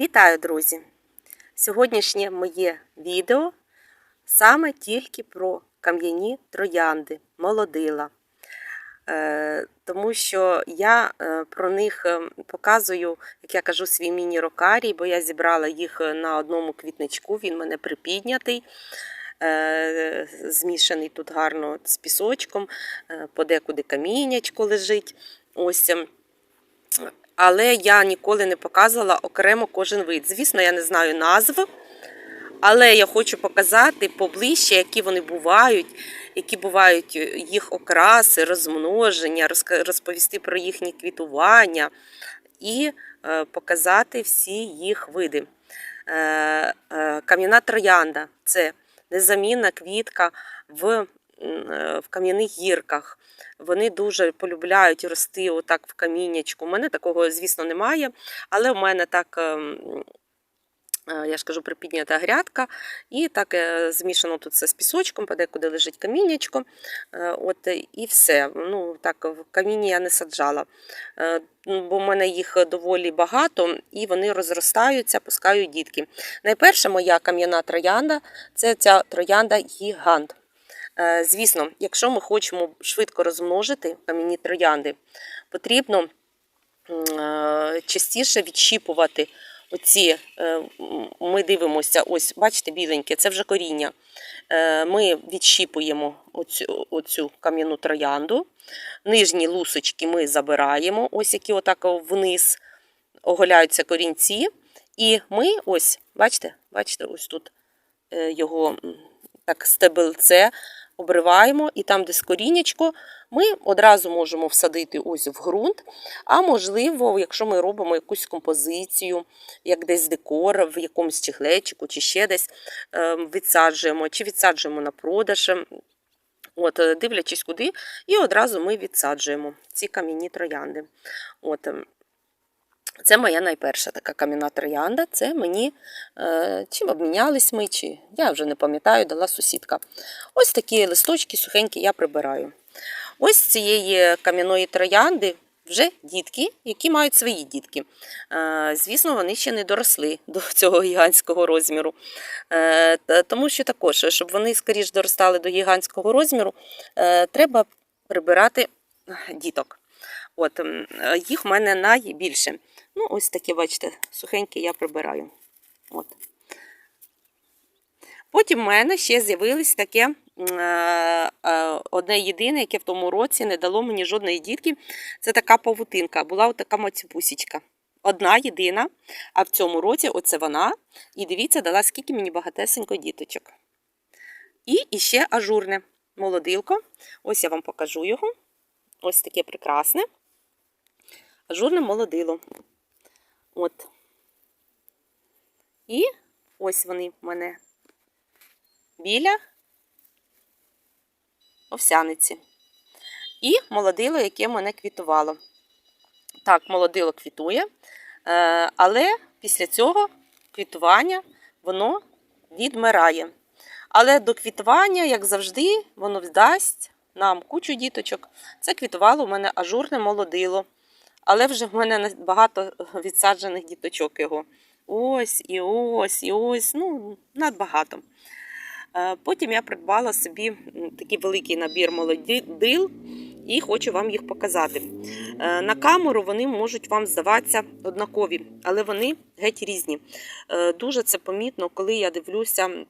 Вітаю, друзі! Сьогоднішнє моє відео саме тільки про кам'яні троянди, молодила. Е, Тому що я е, про них е, показую, як я кажу, свій міні-рокарій, бо я зібрала їх на одному квітничку, він мене припіднятий. Змішаний тут гарно з пісочком, подекуди каміннячко лежить. Ось ем, але я ніколи не показувала окремо кожен вид. Звісно, я не знаю назв, але я хочу показати поближче, які вони бувають, які бувають їх окраси, розмноження, розповісти про їхнє квітування і е, показати всі їх види. Е, е, Кам'яна троянда це незамінна квітка в, е, в кам'яних гірках. Вони дуже полюбляють рости отак в каміннячку. У мене такого, звісно, немає, але в мене так. ем, е, Я ж кажу, припіднята грядка, і так е, змішано тут все з пісочком, подекуди лежить каміннячко. е, От і все. Ну так в камінні я не саджала, ну, бо в мене їх доволі багато, і вони розростаються, пускають дітки. Найперша моя кам'яна троянда це ця троянда гігант. Е, Звісно, якщо ми хочемо швидко розмножити кам'яні троянди, потрібно е, частіше відщіпувати оці. е, Ми дивимося, ось, бачите, біленьке, це вже коріння. Ми відщіпуємо оцю, оцю кам'яну троянду. Нижні лусочки ми забираємо, ось які отак вниз оголяються корінці. І ми ось, бачите, бачите, ось тут його так стебельце обриваємо, і там, де коріннячко, ми одразу можемо всадити ось в ґрунт. А можливо, якщо ми робимо якусь композицію, як десь декор, в якомусь чехлечику чи ще десь е, відсаджуємо, чи відсаджуємо на продаж. От, дивлячись куди, і одразу ми відсаджуємо ці кам'яні троянди. От, це моя найперша така кам'яна троянда. Це мені е, чим обмінялись ми, чи я вже не пам'ятаю, дала сусідка. Ось такі листочки сухенькі я прибираю. Ось з цієї кам'яної троянди вже дітки, які мають свої дітки. Е, звісно, вони ще не доросли до цього гігантського розміру. Е, тому що також, щоб вони скоріш доростали до гігантського розміру, е, треба прибирати діток. От, е, їх в мене найбільше. Ну, ось таке, бачите, сухеньке я прибираю. От. Потім в мене ще з'явилось таке е, е, одне єдине, яке в тому році не дало мені жодної дітки. Це така павутинка. Була така мацюпусічка. Одна єдина. А в цьому році оце вона. І дивіться, дала скільки мені багатесенько діточок. І іще ажурне молодилко. Ось я вам покажу його. Ось таке прекрасне. Ажурне молодило. От. І ось вони в мене біля овсяниці. І молодило, яке мене квітувало. Так, молодило квітує, е, але після цього квітування воно відмирає. Але до квітування, як завжди, воно вдасть нам кучу діточок. Це квітувало у мене ажурне молодило. Але вже в мене багато відсаджених діточок його. Ось і ось, і ось, ну, надбагато. Е, Потім я придбала собі такий великий набір молодил і хочу вам їх показати. Е, На камеру вони можуть вам здаватися однакові, але вони геть різні. Е, Дуже це помітно, коли я дивлюся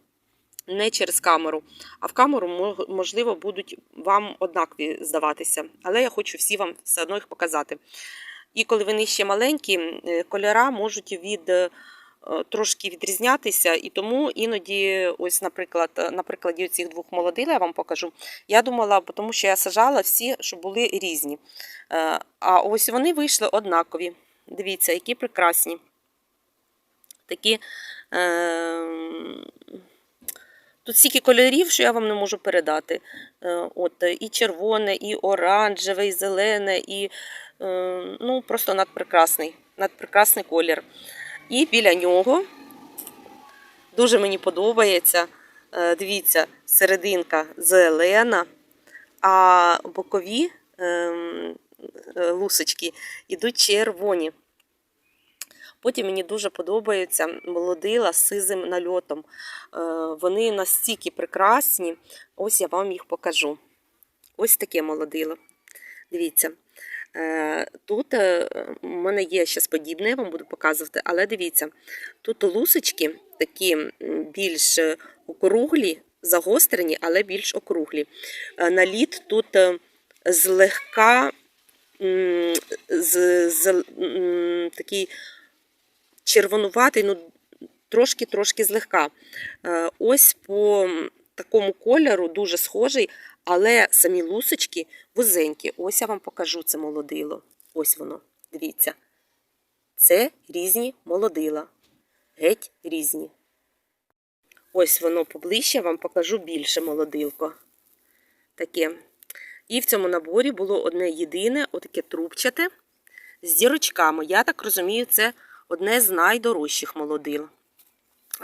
не через камеру, а в камеру можливо будуть вам однакові здаватися. Але я хочу всі вам все одно їх показати. І коли вони ще маленькі, е, кольора можуть від е, трошки відрізнятися, і тому іноді, ось, наприклад, е, на прикладі цих двох молодил я вам покажу. Я думала, тому що я сажала всі, щоб були різні. А ось вони вийшли однакові. Дивіться, які прекрасні. Такі. Е... Тут стільки кольорів, що я вам не можу передати. Е, От, е, і червоне, і оранжеве, і зелене, і е, ну, просто надпрекрасний, надпрекрасний колір. І біля нього дуже мені подобається. Дивіться, серединка зелена, а бокові ем, лусочки йдуть червоні. Потім мені дуже подобаються молодила з сизим нальотом. Е, Вони настільки прекрасні. Ось я вам їх покажу. Ось таке молодило. Дивіться. Е, Тут е, у мене є щось подібне, я вам буду показувати, але дивіться, тут лусочки такі більш е, округлі, загострені, але більш округлі. Е, Наліт тут е, злегка з, з, такий червонуватий, ну трошки-трошки злегка. Е, Ось по такому кольору дуже схожий, але самі лусочки вузенькі. Ось я вам покажу це молодило. Ось воно, дивіться. Це різні молодила. Геть різні. Ось воно поближче, вам покажу більше молодилко. Таке. І в цьому наборі було одне єдине, отаке трубчате з дірочками. Я так розумію, це одне з найдорожчих молодил.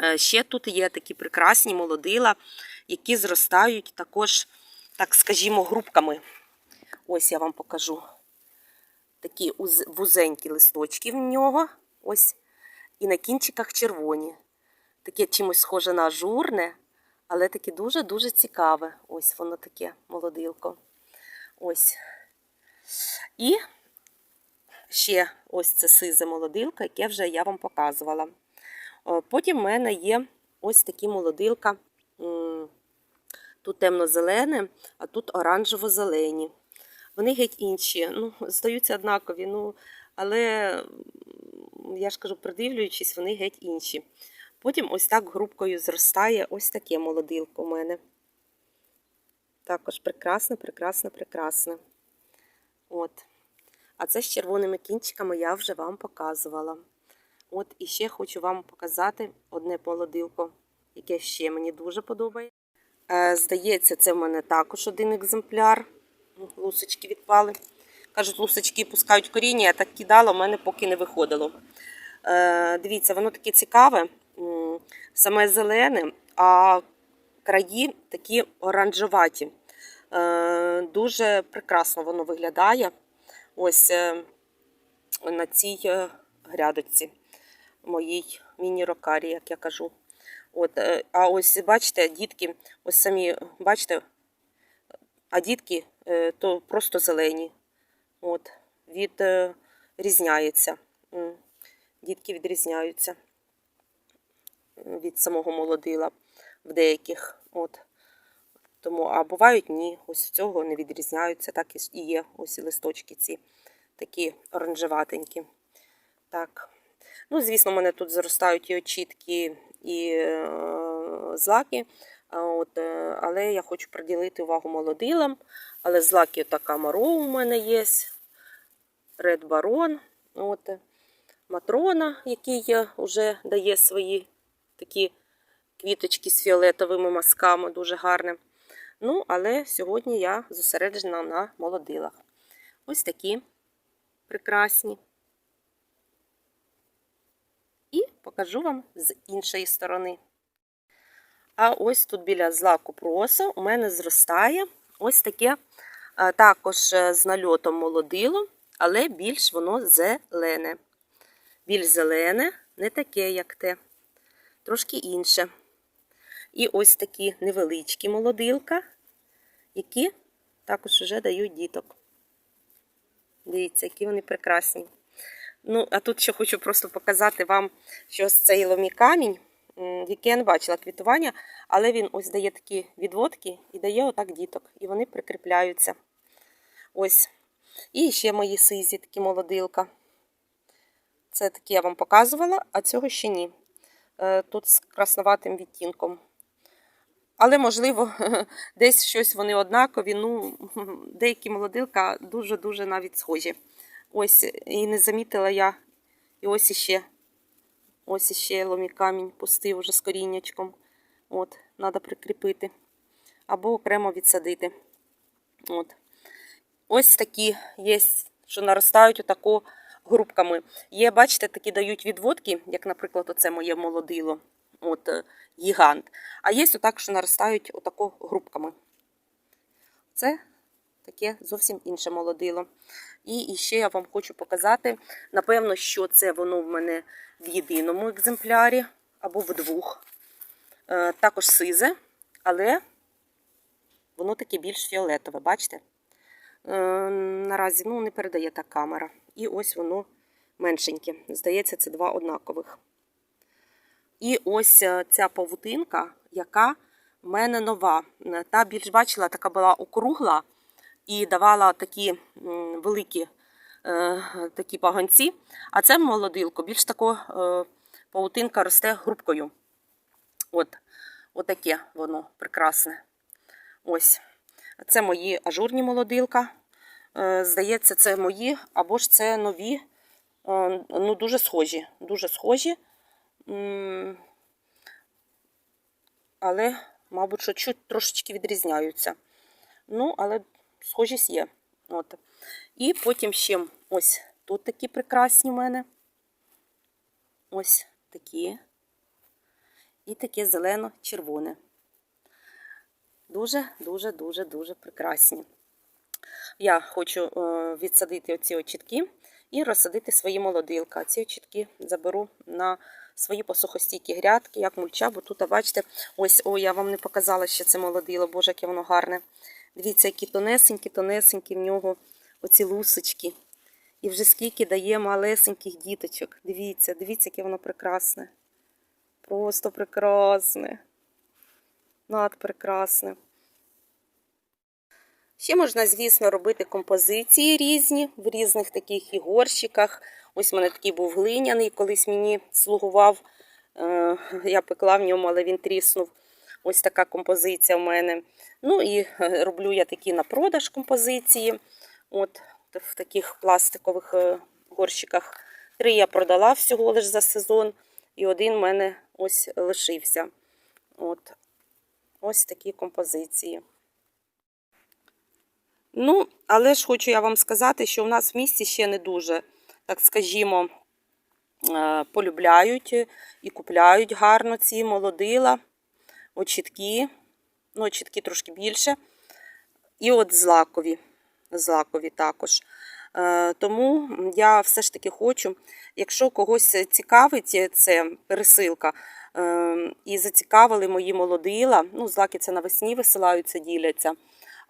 Е, Ще тут є такі прекрасні молодила, які зростають також, так скажімо, грубками. Ось я вам покажу. Такі вузенькі листочки в нього. Ось. І на кінчиках червоні. Таке чимось схоже на ажурне, але таке дуже-дуже цікаве. Ось воно таке молодилко. Ось. І ще ось це сизе молодилка, яке вже я вам показувала. Потім в мене є ось такі молодилка. Тут темно-зелене, а тут оранжево-зелені. Вони геть інші. Ну, здаються однакові, ну, але я ж кажу, придивлюючись, вони геть інші. Потім ось так грубкою зростає ось таке молодилко у мене. Також прекрасне, прекрасне, прекрасне. От. А це з червоними кінчиками я вже вам показувала. От і ще хочу вам показати одне молодилко, яке ще мені дуже подобається. Е, здається, це в мене також один екземпляр. Лусочки відпали. Кажуть, лусочки пускають коріння, я так кидала, в мене поки не виходило. Е, дивіться, воно таке цікаве, саме зелене, а краї такі оранжеваті. Е, дуже прекрасно воно виглядає. Ось е, на цій е, грядочці моїй міні-рокарі, як я кажу. От, е, а ось бачите, дітки, ось самі, бачите, а дітки то просто зелені. От, відрізняється. Дітки відрізняються від самого молодила в деяких. От. Тому, а бувають ні, ось цього не відрізняються, так і є ось листочки ці такі оранжеватенькі. Так. Ну, звісно, в мене тут зростають і очітки, і е, злаки. От, е, але я хочу приділити увагу молодилам. Але злаки така Маро у мене є. Ред Барон. От, Матрона, який вже дає свої такі квіточки з фіолетовими мазками, дуже гарне. Ну, але сьогодні я зосереджена на молодилах. Ось такі прекрасні. І покажу вам з іншої сторони. А ось тут біля злаку проса у мене зростає ось таке також е, з нальотом молодило, але більш воно зелене. Більш зелене, не таке, як те, трошки інше. І ось такі невеличкі молодилка, які також вже дають діток. Дивіться, які вони прекрасні. Ну, а тут ще хочу просто показати вам, що ось цей ломі камінь, який я не бачила квітування, але він ось дає такі відводки і дає отак діток. І вони прикріпляються. Ось. І ще мої сизі, такі молодилка. Це такі я вам показувала, а цього ще ні. Е, Тут з красноватим відтінком. Але, можливо, десь щось вони однакові. Ну, деякі молодилка дуже-дуже навіть схожі. Ось, і не замітила я. І ось іще. Ось іще ломі камінь пустив уже з коріннячком. От, треба прикріпити. Або окремо відсадити. От. Ось такі є, що наростають отако грубками. Є, бачите, такі дають відводки, як, наприклад, оце моє молодило. От, е, гігант. А є отак, що наростають отако грубками. Це таке зовсім інше молодило. І ще я вам хочу показати, напевно, що це воно в мене в єдиному екземплярі або в двох. Е, Також сизе, але воно таке більш фіолетове, бачите? Е, Наразі ну, не передає так камера. І ось воно меншеньке. Здається, це два однакових. І ось е, ця павутинка, яка в мене нова. Е, Та більш бачила, така була округла і давала такі великі е, такі паганці. А це молодилко, більш тако павутинка росте грубкою. От, отаке воно прекрасне. Ось. Це мої ажурні молодилка. Здається, це мої, або ж це нові. Ну, дуже схожі. Дуже схожі. Але, мабуть, що чуть трошечки відрізняються. Ну, але схожість є. От. І потім ще ось тут такі прекрасні в мене. Ось такі. І таке зелено-червоне. Дуже, дуже, дуже, дуже прекрасні. Я хочу е, відсадити оці очітки і розсадити свої молодилка. Ці очітки заберу на свої посухостійкі грядки, як мульча, бо тут, бачите, ось, о, я вам не показала ще це молодило, боже, яке воно гарне. Дивіться, які тонесенькі, тонесенькі в нього оці лусочки. І вже скільки дає малесеньких діточок. Дивіться, дивіться, яке воно прекрасне. Просто прекрасне. Надпрекрасне. Ще можна, звісно, робити композиції різні в різних таких і горщиках. Ось у мене такий був глиняний, колись мені слугував. Е, Я пекла в ньому, але він тріснув. Ось така композиція в мене. Ну і е, роблю я такі на продаж композиції. От в таких пластикових е, горщиках. Три я продала всього лише за сезон, і один в мене ось лишився. От. Ось такі композиції. Ну, але ж хочу я вам сказати, що в нас в місті ще не дуже, так скажімо, е, полюбляють і купляють гарно ці молодила, очітки, ну, очітки трошки більше. І от злакові, злакові також. Е, Тому я все ж таки хочу, якщо когось цікавить це пересилка, е, і зацікавили мої молодила, ну, злаки це навесні висилаються, діляться.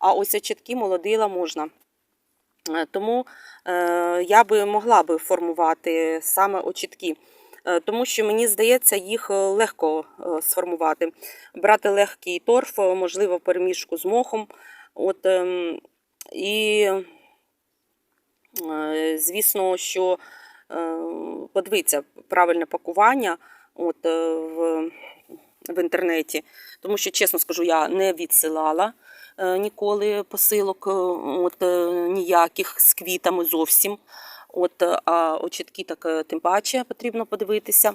А ось очітки молодила можна. Е, Тому е, я би могла би формувати саме очітки. Е, Тому що мені здається, їх легко сформувати. Брати легкий торф, можливо, в переміжку з мохом. От, ем, і, звісно, що подивіться правильне пакування от, в, в інтернеті. Тому що, чесно скажу, я не відсилала ніколи посилок е, от, е, ніяких з квітами зовсім. От, е, а очітки так е, тим паче потрібно подивитися.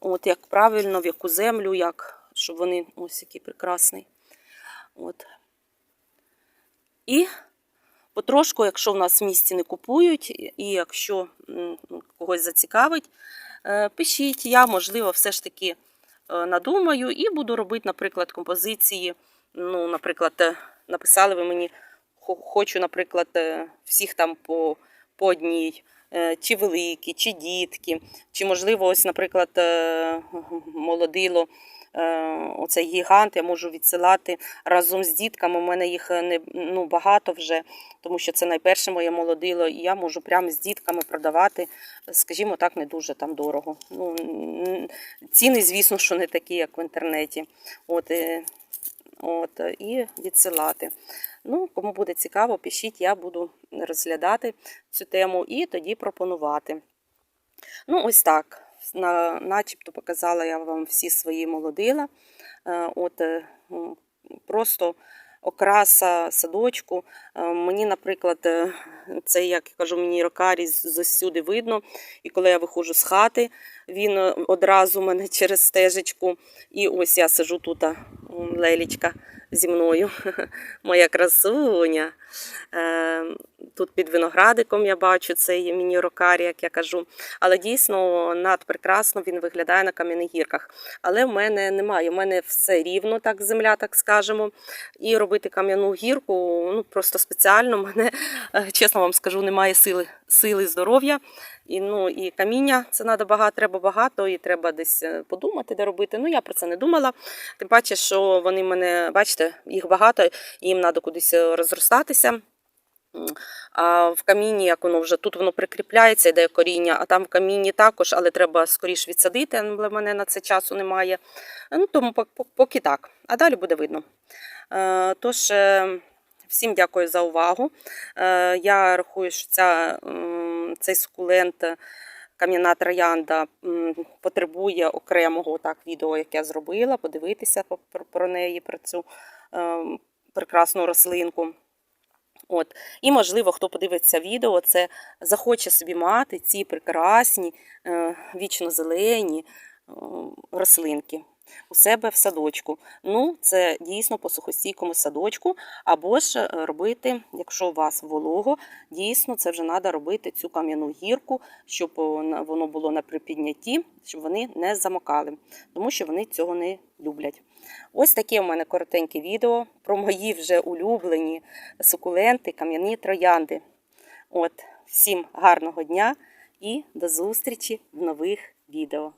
От, як правильно, в яку землю, як, щоб вони ось які прекрасні. От. І потрошку, якщо в нас в місті не купують, і якщо когось зацікавить, е, пишіть, я, можливо, все ж таки е, надумаю і буду робити, наприклад, композиції. Ну, наприклад, е, написали ви мені, хочу, наприклад, е, всіх там по, по одній, е, чи великі, чи дітки, чи, можливо, ось, наприклад, е, молодило. Оцей гігант я можу відсилати разом з дітками. У мене їх не ну, багато вже, тому що це найперше моє молодило, і я можу прямо з дітками продавати, скажімо так, не дуже там дорого. Ну, ціни, звісно, що не такі, як в інтернеті. От, от, е, і відсилати. Ну, кому буде цікаво, пишіть, я буду розглядати цю тему і тоді пропонувати. Ну, ось так. На, начебто показала я вам всі свої молодила. Е, От, е, просто окраса садочку. Е, Мені, наприклад, е, це, як я кажу, мені рокарі засюди видно. І коли я виходжу з хати, він е, одразу мене через стежечку. І ось я сижу тут, лелічка зі мною, моя красуня. Е, Тут під виноградиком я бачу цей міні-рокарі, як я кажу. Але дійсно надпрекрасно він виглядає на кам'яних гірках. Але в мене немає. У мене все рівно, так земля, так скажемо. І робити кам'яну гірку ну просто спеціально. Мене, е, чесно вам скажу, немає сили, сили здоров'я. І, ну, і каміння це треба багато, треба багато, і треба десь е, подумати, де робити. Ну, я про це не думала. Тим паче, що вони мене, бачите, їх багато, їм треба кудись розростатися. А в камінні, як воно вже тут воно прикріпляється, йде коріння, а там в камінні також, але треба скоріш відсадити, але в мене на це часу немає. Ну, тому пок- пок- поки так. А далі буде видно. Е, Тож, е, всім дякую за увагу. Е, Я рахую, що ця, цей сукулент, кам'яна троянда, потребує окремого так, відео, яке я зробила, подивитися про, неї, про цю е, прекрасну рослинку. От. І, можливо, хто подивиться відео, це захоче собі мати ці прекрасні, е, вічно зелені е, рослинки у себе в садочку. Ну, це дійсно по сухостійкому садочку, або ж е, робити, якщо у вас волого, дійсно це вже треба робити цю кам'яну гірку, щоб воно було на припіднятті, щоб вони не замокали, тому що вони цього не люблять. Ось таке у мене коротеньке відео про мої вже улюблені сукуленти, кам'яні троянди. От, всім гарного дня і до зустрічі в нових відео.